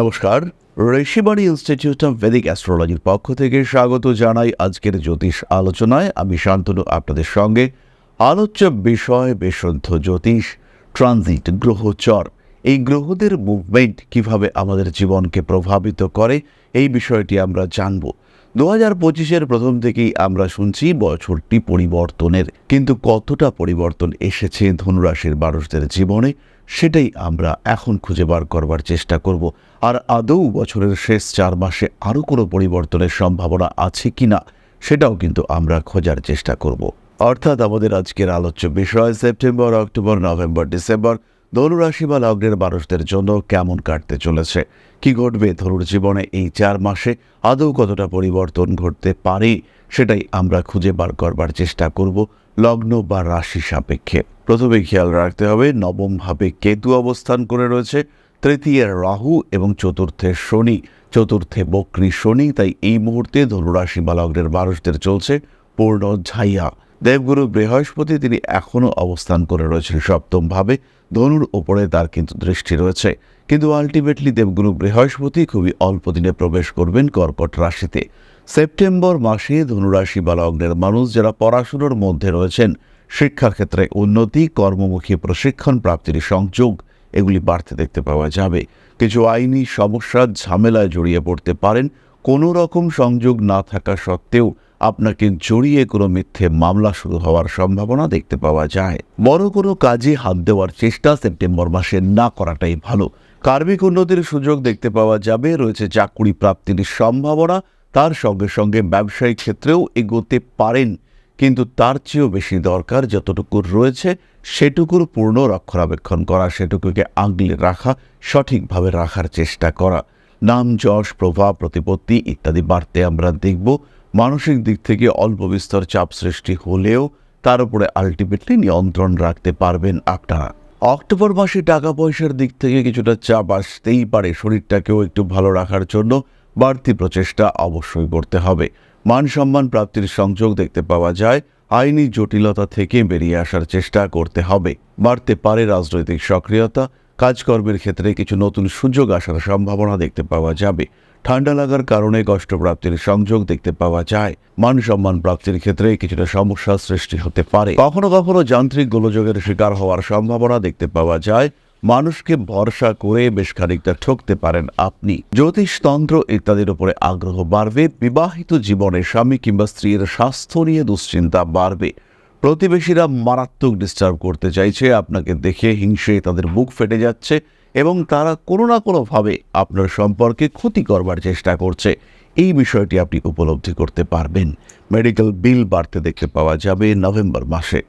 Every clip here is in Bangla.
নমস্কার। ঋষিবাণী ইনস্টিটিউট অফ ভেদিক অ্যাস্ট্রোলজির পক্ষ থেকে স্বাগত জানাই আজকের জ্যোতিষ আলোচনায়। আমি শান্তনু, আপনাদের সঙ্গে। আলোচ্য বিষয় বিশুদ্ধ জ্যোতিষ ট্রানজিট গ্রহচর এই গ্রহদের মুভমেন্ট কীভাবে আমাদের জীবনকে প্রভাবিত করে, এই বিষয়টি আমরা জানব। দু হাজার পঁচিশের প্রথম থেকেই আমরা শুনছি বছরটি পরিবর্তনের। কিন্তু কতটা পরিবর্তন এসেছে ধনুরাশির মানুষদের জীবনে? সেটাই আমরা এখন খুঁজে বার করবার চেষ্টা করব। আর আদৌ বছরের শেষ চার মাসে আরও কোনো পরিবর্তনের সম্ভাবনা আছে কি না সেটাও কিন্তু আমরা খোঁজার চেষ্টা করব। অর্থাৎ আমাদের আজকের আলোচ্য বিষয়, সেপ্টেম্বর, অক্টোবর, নভেম্বর, ডিসেম্বর ধনুরাশি বা লগ্নের মানুষদের জন্য কেমন কাটতে চলেছে? কি ঘটবে ধনুর জীবনে এই চার মাসে? আদৌ কতটা পরিবর্তন ঘটতে পারে? সেটাই আমরা খুঁজে বার করবার চেষ্টা করব লগ্ন বা রাশি সাপেক্ষে। প্রথমে খেয়াল রাখতে হবে নবম ভাবে কেতু অবস্থান করে রয়েছে, তৃতীয় রাহু এবং চতুর্থে শনি, চতুর্থে বক্রী শনি, তাই এই মুহূর্তে ধনুরাশি বা লগ্নের মানুষদের চলছে পূর্ণ ঝাইয়া। দেবগুরু বৃহস্পতি তিনি এখনও অবস্থান করে রয়েছেন সপ্তম ভাবে ধনুর ওপরে তার কিন্তু দৃষ্টি রয়েছে। কিন্তু আলটিমেটলি দেবগুরু বৃহস্পতি খুবই অল্প দিনে প্রবেশ করবেন কর্কট রাশিতে। সেপ্টেম্বর মাসে ধনুরাশি বা লগ্নের মানুষ যারা পড়াশুনোর মধ্যে রয়েছেন শিক্ষাক্ষেত্রে উন্নতি, কর্মমুখী প্রশিক্ষণ, প্রাপ্তির সংযোগ, এগুলি বাড়তে দেখতে পাওয়া যাবে। কিছু আইনি সমস্যার ঝামেলায় জড়িয়ে পড়তে পারেন। কোনো রকম সংযোগ না থাকা সত্ত্বেও আপনাকে জড়িয়ে কোনো মিথ্যে মামলা শুরু হওয়ার সম্ভাবনা দেখতে পাওয়া যায়। বড় কোনো কাজে হাত দেওয়ার চেষ্টা সেপ্টেম্বর মাসে না করাটাই ভালো। কার্মিক উন্নতির সুযোগ দেখতে পাওয়া যাবে, রয়েছে চাকুরি প্রাপ্তির সম্ভাবনা। তার সঙ্গে সঙ্গে ব্যবসায়িক ক্ষেত্রেও এগোতে পারেন। কিন্তু তার চেয়েও বেশি দরকার যতটুকু রয়েছে, সেটুকুর পূর্ণ রক্ষণাবেক্ষণ করা, সেটুকুকে আগলে রাখা, সঠিকভাবে রাখার চেষ্টা করা। নাম, যশ প্রভাব প্রতিপত্তি ইত্যাদি বাড়তে আমরা দেখব। মানসিক দিক থেকে অল্প বিস্তর চাপ সৃষ্টি হলেও তার উপরে আলটিমেটলি নিয়ন্ত্রণ রাখতে পারবেন আপনারা। অক্টোবর মাসে টাকা পয়সার দিক থেকে কিছুটা চাপ আসতেই পারে। শরীরটাকেও একটু ভালো রাখার জন্য বাড়তি প্রচেষ্টা অবশ্যই করতে হবে। মান সম্মান প্রাপ্তির সংযোগ দেখতে পাওয়া যায়। আইনি জটিলতা থেকে বেরিয়ে আসার চেষ্টা করতে হবে। বাড়তে পারে রাজনৈতিক সক্রিয়তা। কাজকর্মের ক্ষেত্রে কিছু নতুন সুযোগ আসার সম্ভাবনা দেখতে পাওয়া যাবে। ঠান্ডা লাগার কারণে কষ্টপ্রাপ্তির সংযোগ দেখতে পাওয়া যায়। মান সম্মান প্রাপ্তির ক্ষেত্রে কিছুটা সমস্যার সৃষ্টি হতে পারে। কখনো কখনো যান্ত্রিক গোলযোগের শিকার হওয়ার সম্ভাবনা দেখতে পাওয়া যায়। মানুষকে ভরসা করে বেশ খানিকটা ঠকতে পারেন আপনি। জ্যোতিষতন্ত্র ইত্যাদির উপরে আগ্রহ বাড়বে, বিবাহিত জীবনে স্বামী কিংবা স্ত্রীর স্বাস্থ্য নিয়ে দুশ্চিন্তা বাড়বে। প্রতিবেশীরা মারাত্মক ডিস্টার্ব করতে চাইছে, আপনাকে দেখে হিংসে তাদের বুক ফেটে যাচ্ছে এবং তারা কোনো না কোনোভাবে আপনার সম্পর্কে ক্ষতি করবার চেষ্টা করছে। এই বিষয়টি আপনি উপলব্ধি করতে পারবেন। মেডিকেল বিল বাড়তে দেখতে পাওয়া যাবে নভেম্বর মাসে।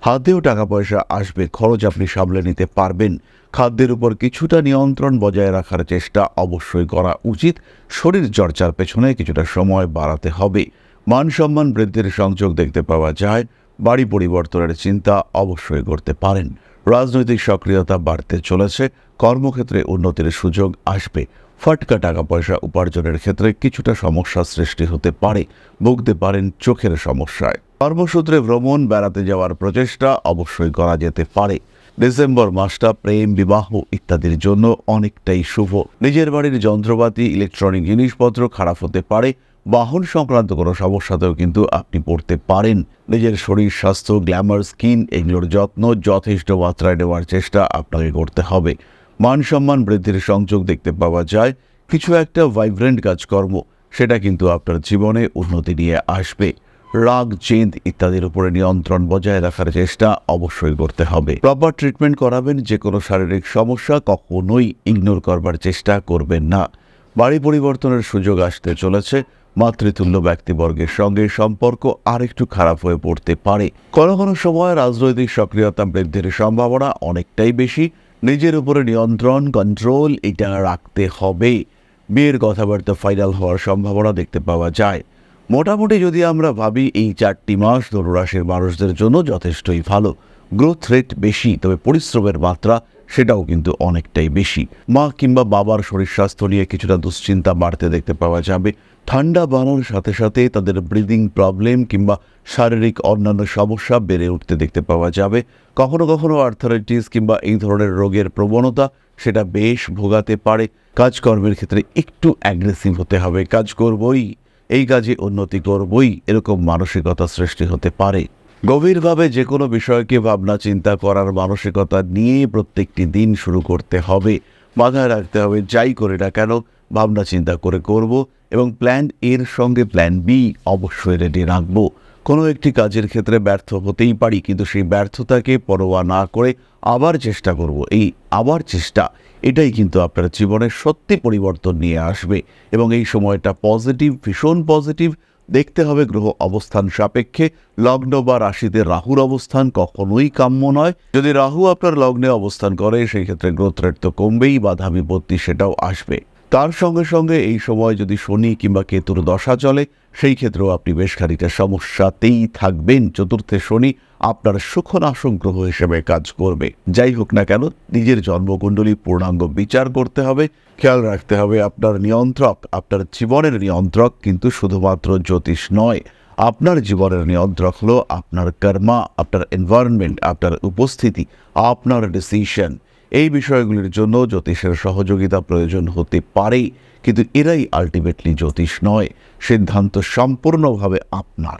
হাতেও টাকা পয়সা আসবে, খরচ আপনি সামলে নিতে পারবেন। খাদ্যের উপর কিছুটা নিয়ন্ত্রণ বজায় রাখার চেষ্টা অবশ্যই করা উচিত। শরীর চর্চার পেছনে কিছুটা সময় বাড়াতে হবে। মান সম্মান বৃদ্ধির সংযোগ দেখতে পাওয়া যায়। বাড়ি পরিবর্তনের চিন্তা অবশ্যই করতে পারেন। রাজনৈতিক সক্রিয়তা বাড়তে চলেছে। কর্মক্ষেত্রে উন্নতির সুযোগ আসবে। ফটকা টাকা পয়সা উপার্জনের ক্ষেত্রে কিছুটা সমস্যা সৃষ্টি হতে পারে। ভুগতে পারেন চোখের সমস্যায়। কর্মসূত্রে ভ্রমণ, বেড়াতে যাওয়ার প্রচেষ্টা অবশ্যই করা যেতে পারে। ডিসেম্বর মাসটা প্রেম, বিবাহ ইত্যাদির জন্য অনেকটাই শুভ। নিজের বাড়ির যন্ত্রপাতি, ইলেকট্রনিক জিনিসপত্র খারাপ হতে পারে, বাহন সংক্রান্ত কোনো সমস্যাতেও কিন্তু আপনি পড়তে পারেন। নিজের শরীর, স্বাস্থ্য, গ্ল্যামার, স্কিন এগুলোর যত্ন যথেষ্ট মাত্রায় নেওয়ার চেষ্টা আপনাকে করতে হবে। মান সম্মান বৃদ্ধির সংযোগ দেখতে পাওয়া যায়। কিছু একটা ভাইব্রেন্ট কাজকর্ম, সেটা কিন্তু আপনার জীবনে উন্নতি নিয়ে আসবে। রাগ, জেদ ইত্যাদির উপরে নিয়ন্ত্রণ বজায় রাখার চেষ্টা অবশ্যই করতে হবে। প্রপার ট্রিটমেন্ট করাবেন যে কোনো শারীরিক সমস্যা কখনোই ইগনোর করবার চেষ্টা করবেন না। বাড়ি পরিবর্তনের সুযোগ আসতে চলেছে, মাতৃতুল্য ব্যক্তিবর্গের সঙ্গে সম্পর্ক আরেকটু খারাপ হয়ে পড়তে পারে। কোনো কোনো সময় রাজনৈতিক সক্রিয়তা বৃদ্ধির সম্ভাবনা অনেকটাই বেশি, নিজের উপরে নিয়ন্ত্রণ কন্ট্রোল এটা রাখতে হবে। বিয়ের কথাবার্তা ফাইনাল হওয়ার সম্ভাবনা দেখতে পাওয়া যায়। মোটামুটি যদি আমরা ভাবি, এই চারটি মাস ধনুরাশির মানুষদের জন্য যথেষ্টই ভালো। গ্রোথ রেট বেশি, তবে পরিশ্রমের মাত্রা সেটাও কিন্তু অনেকটাই বেশি। মা কিংবা বাবার শরীর স্বাস্থ্য নিয়ে কিছুটা দুশ্চিন্তা বাড়তে দেখতে পাওয়া যাবে। ঠান্ডা বাড়ানোর সাথে সাথে তাদের ব্রিদিং প্রবলেম কিংবা শারীরিক অন্যান্য সমস্যা বেড়ে উঠতে দেখতে পাওয়া যাবে। কখনো কখনো আর্থারাইটিস কিংবা এই ধরনের রোগের প্রবণতা সেটা বেশ ভোগাতে পারে। কাজকর্মের ক্ষেত্রে একটু অ্যাগ্রেসিভ হতে হবে। কাজ করবই। এই কাজে উন্নতি করবই, এরকম মানসিকতা সৃষ্টি হতে পারে। গভীরভাবে যে কোনো বিষয়কে ভাবনা চিন্তা করার মানসিকতা নিয়ে প্রত্যেকটি দিন শুরু করতে হবে। মাথায় রাখতে হবে, যাই করে না কেন ভাবনা চিন্তা করে করব এবং প্ল্যান এর সঙ্গে প্ল্যান বি অবশ্যই রেডি রাখব। কোনো একটি কাজের ক্ষেত্রে ব্যর্থ হতেই পারি, কিন্তু সেই ব্যর্থতাকে পরোয়া না করে আবার চেষ্টা করব। এই আবার চেষ্টা এটাই কিন্তু আপনার জীবনে সত্যি পরিবর্তন নিয়ে আসবে এবং এই সময়টা পজিটিভ, ভীষণ পজিটিভ। দেখতে হবে গ্রহ অবস্থান সাপেক্ষে। লগ্ন বা রাশিতে রাহুর অবস্থান কখনোই কাম্য নয়। যদি রাহু আপনার লগ্নে অবস্থান করে, সেই ক্ষেত্রে গ্রোথ রেট তো কমবেই বাধা বিপত্তি সেটাও আসবে। তার সঙ্গে সঙ্গে এই সময় যদি শনি কিংবা কেতুর দশা চলে, সেই ক্ষেত্রেও আপনি বেশ খানিকটা সমস্যাতেই থাকবেন। চতুর্থে শনি আপনার সুখনাশক গ্রহ হিসেবে কাজ করবে। যাই হোক না কেন, নিজের জন্মকুণ্ডলী পূর্ণাঙ্গ বিচার করতে হবে, খেয়াল রাখতে হবে আপনার নিয়ন্ত্রক, আপনার জীবনের নিয়ন্ত্রক কিন্তু শুধুমাত্র জ্যোতিষ নয়। আপনার জীবনের নিয়ন্ত্রক হলো আপনার কর্মা, আপনার এনভায়রনমেন্ট আপনার উপস্থিতি, আপনার ডিসিশন এই বিষয়গুলির জন্য জ্যোতিষের সহযোগিতা প্রয়োজন হতে পারে কিন্তু এরাই আলটিমেটলি জ্যোতিষ নয়, সিদ্ধান্ত সম্পূর্ণভাবে আপনার।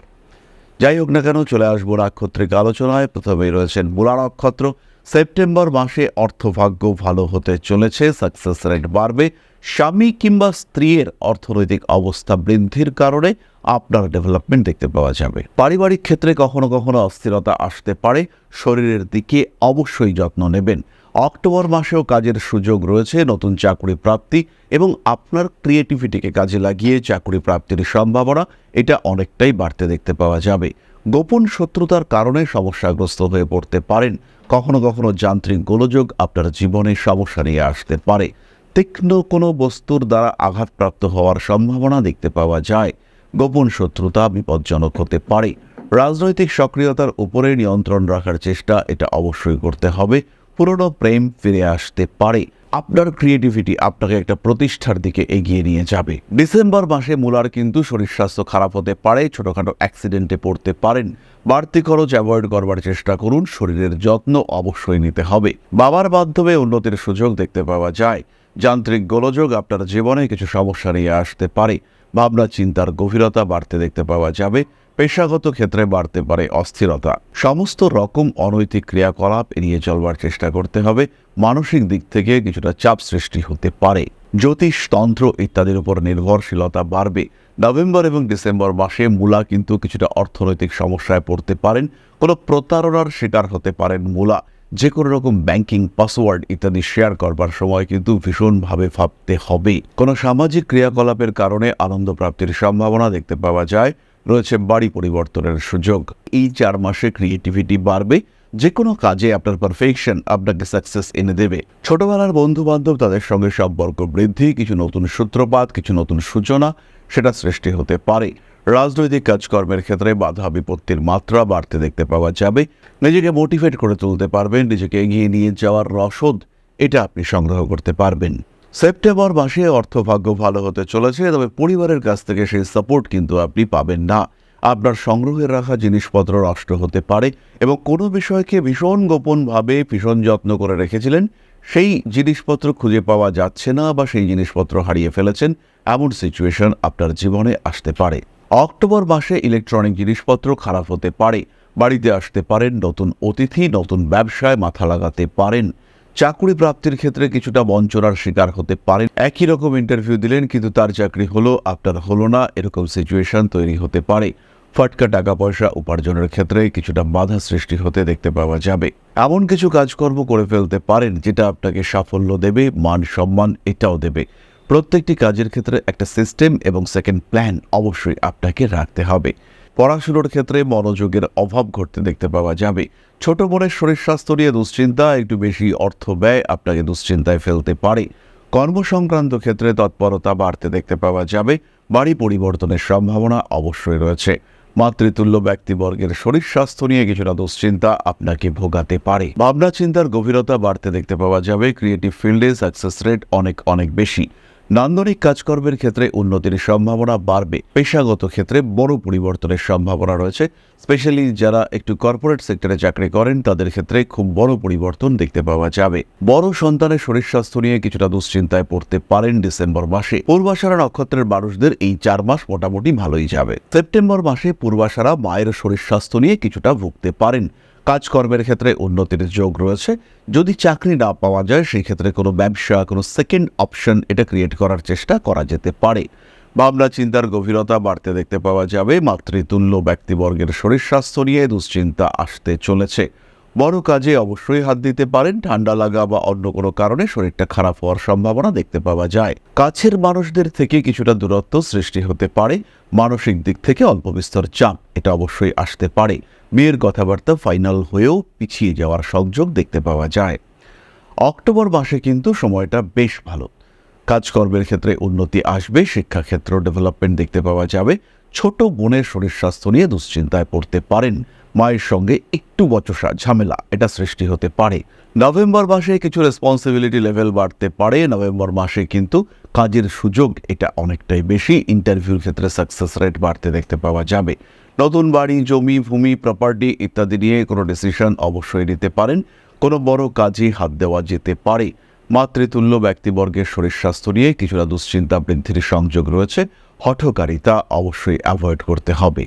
যাই হোক না কেন, চলে আসব নাক্ষত্রিক আলোচনায়। প্রথমেই রয়েছেন মূলা নক্ষত্র সেপ্টেম্বর মাসে অর্থভাগ্য ভালো হতে চলেছে সাকসেস রেট বাড়বে। স্বামী কিংবা স্ত্রীর অর্থনৈতিক অবস্থা বৃদ্ধির কারণে আপনার ডেভেলপমেন্ট দেখতে পাওয়া যাবে। পারিবারিক ক্ষেত্রে কখনো কখনো অস্থিরতা আসতে পারে। শরীরের দিকে অবশ্যই যত্ন নেবেন। অক্টোবর মাসেও কাজের সুযোগ রয়েছে, নতুন চাকরি প্রাপ্তি এবং আপনার ক্রিয়েটিভিটিকে কাজে লাগিয়ে চাকরি প্রাপ্তির সম্ভাবনা, এটা অনেকটাই বাড়তে দেখতে পাওয়া যাবে। গোপন শত্রুতার কারণে সমস্যাগ্রস্ত হয়ে পড়তে পারেন। কখনো কখনো যান্ত্রিক গোলযোগ আপনার জীবনে সমস্যা নিয়ে আসতে পারে। তীক্ষ্ণ কোনো বস্তুর দ্বারা আঘাতপ্রাপ্ত হওয়ার সম্ভাবনা দেখতে পাওয়া যায়। গোপন শত্রুতা বিপজ্জনক হতে পারে। রাজনৈতিক সক্রিয়তার উপরে নিয়ন্ত্রণ রাখার চেষ্টা এটা অবশ্যই করতে হবে। পুরনো প্রেম ফিরে আসতে পারে। আপনার ক্রিয়েটিভিটি আপনাকে একটা প্রতিষ্ঠার দিকে এগিয়ে নিয়ে যাবে। ডিসেম্বর মাসে মূলার কিন্তু শরীর স্বাস্থ্য খারাপ হতে পারে, ছোটোখাটো অ্যাক্সিডেন্টে পড়তে পারেন। বাড়তি খরচ অ্যাভয়েড করবার চেষ্টা করুন, শরীরের যত্ন অবশ্যই নিতে হবে। বাবার মাধ্যমে উন্নতির সুযোগ দেখতে পাওয়া যায়। যান্ত্রিক গোলযোগ আপনার জীবনে কিছু সমস্যা নিয়ে আসতে পারে। ভাবনা, চিন্তার গভীরতা বাড়তে দেখতে পাওয়া যাবে। পেশাগত ক্ষেত্রে বাড়তে পারে অস্থিরতা। সমস্ত রকম অনৈতিক ক্রিয়াকলাপ এড়িয়ে চলবার চেষ্টা করতে হবে। মানসিক দিক থেকে কিছুটা চাপ সৃষ্টি হতে পারে। জ্যোতিষ, তন্ত্র ইত্যাদির উপর নির্ভরশীলতা বাড়বে। নভেম্বর এবং ডিসেম্বর মাসে মূলা কিন্তু কিছুটা অর্থনৈতিক সমস্যায় পড়তে পারেন। কোনো প্রতারণার শিকার হতে পারেন মূলা। যে কোনো রকম ব্যাংকিং পাসওয়ার্ড ইত্যাদি শেয়ার করবার সময় কিন্তু ভীষণভাবে ভাবতে হবে। কোনো সামাজিক ক্রিয়াকলাপের কারণে আনন্দ প্রাপ্তির সম্ভাবনা দেখতে পাওয়া যায়। রয়েছে বাড়ি পরিবর্তনের সুযোগ। এই চার মাসে ক্রিয়েটিভিটি বাড়বে। যে কোনো কাজে আপনার পারফেকশন আপনাকে সাকসেস এনে দেবে। ছোটবেলার বন্ধু বান্ধব তাদের সঙ্গে সম্পর্ক বৃদ্ধি, কিছু নতুন সূত্রপাত, কিছু নতুন সূচনা, সেটা সৃষ্টি হতে পারে। রাজনৈতিক কাজকর্মের ক্ষেত্রে বাধা বিপত্তির মাত্রা বাড়তে দেখতে পাওয়া যাবে। নিজেকে মোটিভেট করে তুলতে পারবেন, নিজেকে এগিয়ে নিয়ে যাওয়ার রসদ এটা আপনি সংগ্রহ করতে পারবেন। সেপ্টেম্বর মাসে অর্থভাগ্য ভালো হতে চলেছে, তবে পরিবারের কাছ থেকে সেই সাপোর্ট কিন্তু আপনি পাবেন না। আপনার সংগ্রহে রাখা জিনিসপত্র নষ্ট হতে পারে এবং কোনো বিষয়কে ভীষণ গোপনভাবে ভীষণ যত্ন করে রেখেছিলেন, সেই জিনিসপত্র খুঁজে পাওয়া যাচ্ছে না বা সেই জিনিসপত্র হারিয়ে ফেলেছেন, এমন সিচুয়েশন আপনার জীবনে আসতে পারে। অক্টোবর মাসে ইলেকট্রনিক জিনিসপত্র খারাপ হতে পারে। বাড়িতে আসতে পারেন, নতুন অতিথি, নতুন ব্যবসায় মাথা লাগাতে পারেন। চাকরি প্রাপ্তির ক্ষেত্রে কিছুটা বঞ্চনার শিকার হতে পারেন। একই রকম ইন্টারভিউ দিলেন, কিন্তু তার চাকরি হলো, আপনার হলো না, এরকম সিচুয়েশন তৈরি হতে পারে। ফটকা টাকা পয়সা উপার্জনের ক্ষেত্রে কিছুটা বাধা সৃষ্টি হতে দেখতে পাওয়া যাবে। এমন কিছু কাজকর্ম করে ফেলতে পারেন, যেটা আপনাকে সাফল্য দেবে মান সম্মান এটাও দেবে। প্রত্যেকটি কাজের ক্ষেত্রে একটা সিস্টেম এবং সেকেন্ড প্ল্যান অবশ্যই আপনাকে রাখতে হবে। পড়াশুনোর ক্ষেত্রে মনোযোগের অভাব ঘটতে দেখতে পাওয়া যাবে। ছোট বোনের শরীর স্বাস্থ্য নিয়ে দুশ্চিন্তা, একটু বেশি অর্থ ব্যয় আপনাকে দুশ্চিন্তায় ফেলতে পারে। কর্মসংক্রান্ত ক্ষেত্রে তৎপরতা বাড়তে দেখতে পাওয়া যাবে। বাড়ি পরিবর্তনের সম্ভাবনা অবশ্যই রয়েছে। মাতৃতুল্য ব্যক্তিবর্গের শরীর স্বাস্থ্য নিয়ে কিছুটা দুশ্চিন্তা আপনাকে ভোগাতে পারে। ভাবনা চিন্তার গভীরতা বাড়তে দেখতে পাওয়া যাবে। ক্রিয়েটিভ ফিল্ডে সাকসেস রেট অনেক অনেক বেশি। নান্দনিক কাজকর্মের ক্ষেত্রে উন্নতির সম্ভাবনা বাড়বে। পেশাগত ক্ষেত্রে বড় পরিবর্তনের সম্ভাবনা রয়েছে। স্পেশালি যারা একটু কর্পোরেট সেক্টরে চাকরি করেন, তাদের ক্ষেত্রে খুব বড় পরিবর্তন দেখতে পাওয়া যাবে। বড় সন্তানের শরীর স্বাস্থ্য নিয়ে কিছুটা দুশ্চিন্তায় পড়তে পারেন ডিসেম্বর মাসে। পূর্বাশারা নক্ষত্রের মানুষদের এই চার মাস মোটামুটি ভালোই যাবে। সেপ্টেম্বর মাসে পূর্বাশারা মায়ের শরীর স্বাস্থ্য নিয়ে কিছুটা ভুগতে পারেন। কাজকর্মের ক্ষেত্রে উন্নতির যোগ রয়েছে। যদি চাকরি না পাওয়া যায় সেই ক্ষেত্রে কোনো ব্যবসা, কোনো সেকেন্ড অপশন এটা ক্রিয়েট করার চেষ্টা করা যেতে পারে। ভাবনা চিন্তার গভীরতা বাড়তে দেখতে পাওয়া যাবে। মাতৃতুল্য ব্যক্তিবর্গের শরীর স্বাস্থ্য নিয়ে দুশ্চিন্তা আসতে চলেছে। বড় কাজে অবশ্যই হাত দিতে পারেন, ঠান্ডা লাগা বা অন্য কোনো কারণে শরীরটা খারাপ হওয়ার সম্ভাবনা দেখতে পাওয়া যায়। কাছের মানুষদের থেকে কিছুটা দূরত্ব সৃষ্টি হতে পারে, মানসিক দিক থেকে অল্প বিস্তর চাপ, এটা অবশ্যই আসতে পারে। মেয়ের কথাবার্তা ফাইনাল হয়েও পিছিয়ে যাওয়ার সংযোগ দেখতে পাওয়া যায়। অক্টোবর মাসে কিন্তু সময়টা বেশ ভালো। কাজকর্মের ক্ষেত্রে উন্নতি আসবে, শিক্ষাক্ষেত্র ডেভেলপমেন্ট দেখতে পাওয়া যাবে। ছোট বোনের শরীর স্বাস্থ্য নিয়ে দুশ্চিন্তায় পড়তে পারেন। মায়ের সঙ্গে একটু বচসা ঝামেলা, এটা সৃষ্টি হতে পারে। নভেম্বর মাসে কিছু রেসপন্সিবিলিটি লেভেল বাড়তে পারে, নভেম্বর মাসে কিন্তু কাজের সুযোগ এটা অনেকটাই বেশি ইন্টারভিউর ক্ষেত্রে সাকসেস রেট বাড়তে দেখতে পাওয়া যাবে। নতুন বাড়ি, জমি, ভূমি প্রপার্টি ইত্যাদি নিয়ে কোনো ডিসিশন অবশ্যই নিতে পারেন, কোনো বড় কাজে হাত দেওয়া যেতে পারে। মাতৃতুল্য ব্যক্তিবর্গের শরীর স্বাস্থ্য নিয়ে কিছুটা দুশ্চিন্তা, বৃদ্ধির সংযোগ রয়েছে, হঠকারিতা অবশ্যই অ্যাভয়েড করতে হবে।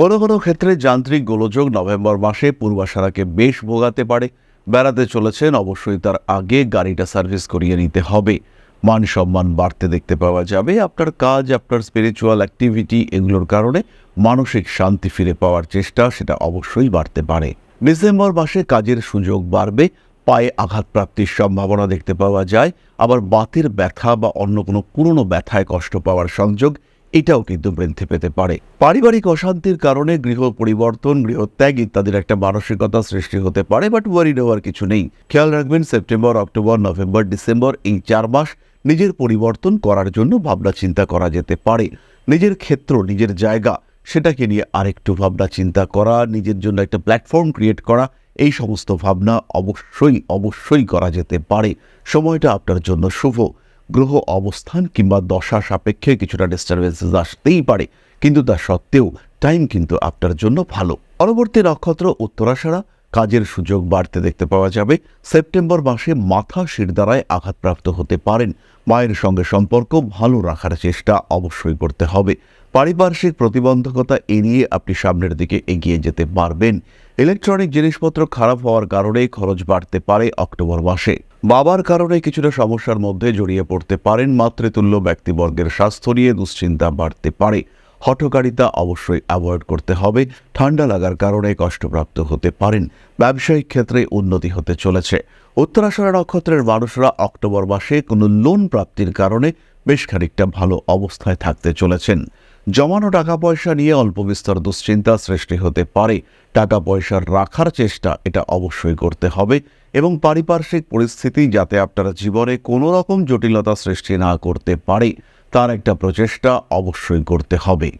কোনো কোনো ক্ষেত্রে যান্ত্রিক গোলযোগ নভেম্বর মাসে পূর্বাশারাকে বেশ ভোগাতে পারে। বেড়াতে চলেছেন, অবশ্যই তার আগে গাড়িটা সার্ভিস করিয়ে নিতে হবে। মান সম্মান বাড়তে দেখতে পাওয়া যাবে। আপনার কাজ, আপনার স্পিরিচুয়াল অ্যাক্টিভিটি এগুলোর কারণে মানসিক শান্তি ফিরে পাওয়ার চেষ্টা সেটা অবশ্যই বাড়তে পারে। ডিসেম্বর মাসে কাজের সুযোগ বাড়বে, পায়ে আঘাতপ্রাপ্তির সম্ভাবনা দেখতে পাওয়া যায়। আবার বাতের ব্যথা বা অন্য কোনো পুরনো ব্যথায় কষ্ট পাওয়ার সংযোগ এটাও কিন্তু বৃদ্ধি পেতে পারে। পারিবারিক অশান্তির কারণে গৃহ পরিবর্তন, গৃহত্যাগ ইত্যাদির একটা মানসিকতা সৃষ্টি হতে পারে বাট ওয়ারি নেওয়ার কিছু নেই। খেয়াল রাখবেন সেপ্টেম্বর অক্টোবর নভেম্বর ডিসেম্বর এই চার মাস নিজের পরিবর্তন করার জন্য ভাবনা চিন্তা করা যেতে পারে। নিজের ক্ষেত্র, নিজের জায়গা, সেটাকে নিয়ে আরেকটু ভাবনা চিন্তা করা, নিজের জন্য একটা প্ল্যাটফর্ম ক্রিয়েট করা, এই সমস্ত ভাবনা অবশ্যই অবশ্যই করা যেতে পারে। সময়টা আপনার জন্য শুভ। গ্রহ অবস্থান কিংবা দশা সাপেক্ষে কিছুটা ডিস্টারবেন্সেস আসতেই পারে, কিন্তু তা সত্ত্বেও টাইম কিন্তু আপনার জন্য ভালো। পরবর্তী নক্ষত্র উত্তরাশারা কাজের সুযোগ বাড়তে দেখতে পাওয়া যাবে। সেপ্টেম্বর মাসে মাথা শির দ্বারায় আঘাতপ্রাপ্ত হতে পারেন। মায়ের সঙ্গে সম্পর্ক ভালো রাখার চেষ্টা অবশ্যই করতে হবে। পারিপার্শ্বিক প্রতিবন্ধকতা এড়িয়ে আপনি সামনের দিকে এগিয়ে যেতে পারবেন। ইলেকট্রনিক জিনিসপত্র খারাপ হওয়ার কারণে খরচ বাড়তে পারে অক্টোবর মাসে। বাবার কারণে কিছুটা সমস্যার মধ্যে জড়িয়ে পড়তে পারেন মাতৃতুল্য ব্যক্তিবর্গের স্বাস্থ্য নিয়ে দুশ্চিন্তা বাড়তে পারে। হঠকারিতা অবশ্যই অ্যাভয়েড করতে হবে। ঠান্ডা লাগার কারণে কষ্টপ্রাপ্ত হতে পারেন। ব্যবসায়িক ক্ষেত্রে উন্নতি হতে চলেছে। উত্তরাষাঢ়া নক্ষত্রের মানুষরা অক্টোবর মাসে কোনো লোন প্রাপ্তির কারণে বেশ খানিকটা ভালো অবস্থায় থাকতে চলেছেন। জমানো টাকা পয়সা নিয়ে অল্প বিস্তর দুশ্চিন্তা সৃষ্টি হতে পারে। টাকা পয়সা রাখার চেষ্টা এটা অবশ্যই করতে হবে এবং পারিপার্শ্বিক পরিস্থিতি যাতে আপনার জীবনে কোনো রকম জটিলতা সৃষ্টি না করতে পারে, তার একটা প্রচেষ্টা অবশ্যই করতে হবে।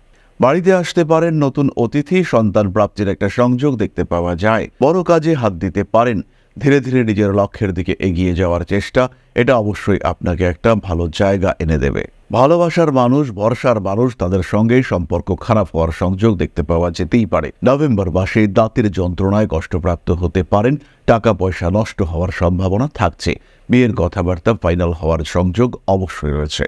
বাড়িতে আসতে পারেন, নতুন অতিথি, সন্তান প্রাপ্তির একটা সংযোগ দেখতে পাওয়া যায়। বড় কাজে হাত দিতে পারেন। ধীরে ধীরে নিজের লক্ষ্যের দিকে এগিয়ে যাওয়ার চেষ্টা, এটা অবশ্যই আপনাকে একটা ভালো জায়গা এনে দেবে। ভালোবাসার মানুষ, ভরসার মানুষ, তাদের সঙ্গে সম্পর্ক খারাপ হওয়ার সংযোগ দেখতে পাওয়া যেতেই পারে। নভেম্বর মাসে দাঁতের যন্ত্রণায় কষ্টপ্রাপ্ত হতে পারেন টাকা পয়সা নষ্ট হওয়ার সম্ভাবনা থাকছে। বিয়ের কথাবার্তা ফাইনাল হওয়ার সংযোগ অবশ্যই রয়েছে।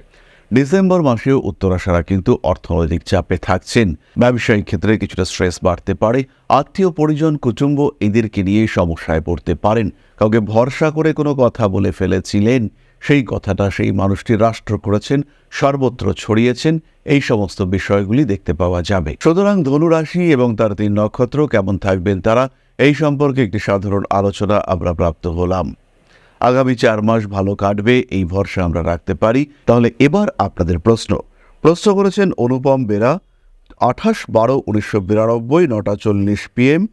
ডিসেম্বর মাসেও উত্তরাশারা কিন্তু অর্থনৈতিক চাপে থাকছেন। ব্যবসায়িক ক্ষেত্রে কিছুটা স্ট্রেস বাড়তে পারে। আত্মীয় পরিজন কুটুম্ব এদেরকে নিয়ে সমস্যায় পড়তে পারেন। কাউকে ভরসা করে কোনো কথা বলে ফেলেছিলেন। সেই কথাটা সেই মানুষটি রাষ্ট্র করেছেন, সর্বত্র ছড়িয়েছেন। এই সমস্ত বিষয়গুলি দেখতে পাওয়া যাবে। সুতরাং ধনুরাশি এবং তার তিন নক্ষত্র কেমন থাকবেন তারা এই সম্পর্কে একটি সাধারণ আলোচনা আমরা প্রাপ্ত হলাম। আগামী চার মাস ভালো কাটবে, এই ভরসা আমরা রাখতে পারি। তাহলে এবার আপনাদের প্রশ্ন। প্রশ্ন করেছেন অনুপম বেরা, আঠাশ বারো উনিশশো বিরানব্বই, নটা চল্লিশ পিএম।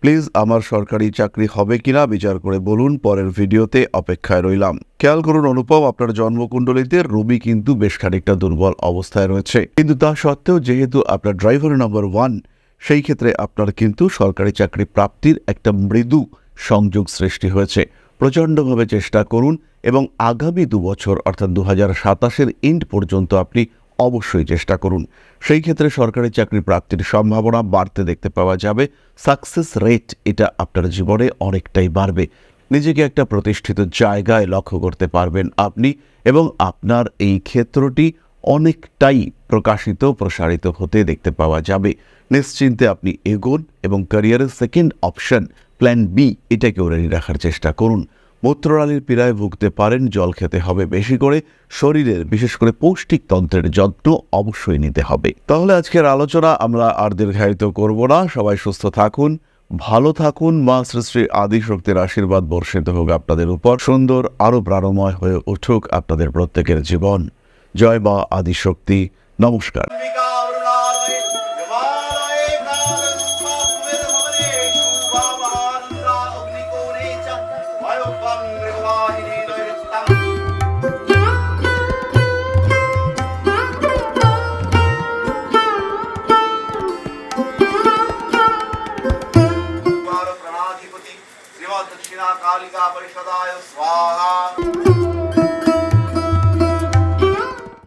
প্লিজ, আমার সরকারি চাকরি হবে কিনা বিচার করে বলুন, পরের ভিডিওতে অপেক্ষায় রইলাম। খেয়াল করুন অনুপম, আপনার জন্মকুণ্ডলিতে রবি কিন্তু বেশ খানিকটা দুর্বল অবস্থায় রয়েছে। কিন্তু তা সত্ত্বেও যেহেতু আপনার ড্রাইভার নম্বর ওয়ান, সেই ক্ষেত্রে আপনার কিন্তু সরকারি চাকরি প্রাপ্তির একটা মৃদু সংযোগ সৃষ্টি হয়েছে। প্রচণ্ডভাবে চেষ্টা করুন এবং আগামী দু বছর, অর্থাৎ দু হাজার সাতাশের এন্ড পর্যন্ত আপনি অবশ্যই চেষ্টা করুন। সেই ক্ষেত্রে সরকারি চাকরি প্রাপ্তির সম্ভাবনা বাড়তে দেখতে পাওয়া যাবে। সাকসেস রেট এটা আপনার জীবনে অনেকটাই বাড়বে। নিজেকে একটা প্রতিষ্ঠিত জায়গায় লক্ষ্য করতে পারবেন আপনি এবং আপনার এই ক্ষেত্রটি অনেকটাই প্রকাশিত, প্রসারিত হতে দেখতে পাওয়া যাবে। নিশ্চিন্তে আপনি এগোন এবং ক্যারিয়ারের সেকেন্ড অপশন প্ল্যান বি এটাকেও রেডি রাখার চেষ্টা করুন। মূত্রনালীর পীড়ায় ভুগতে পারেন, জল খেতে হবে বেশি করে, শরীরের, বিশেষ করে পৌষ্টিক তন্ত্রের যত্ন অবশ্যই নিতে হবে। তাহলে আজকের আলোচনা আমরা আর দীর্ঘায়িত করব না। সবাই সুস্থ থাকুন, ভালো থাকুন, মা শ্রী আদিশক্তির আশীর্বাদ বর্ষিত হোক আপনাদের উপর। সুন্দর, আরও প্রাণময় হয়ে উঠুক আপনাদের প্রত্যেকের জীবন। জয় মা আদিশক্তি। নমস্কার।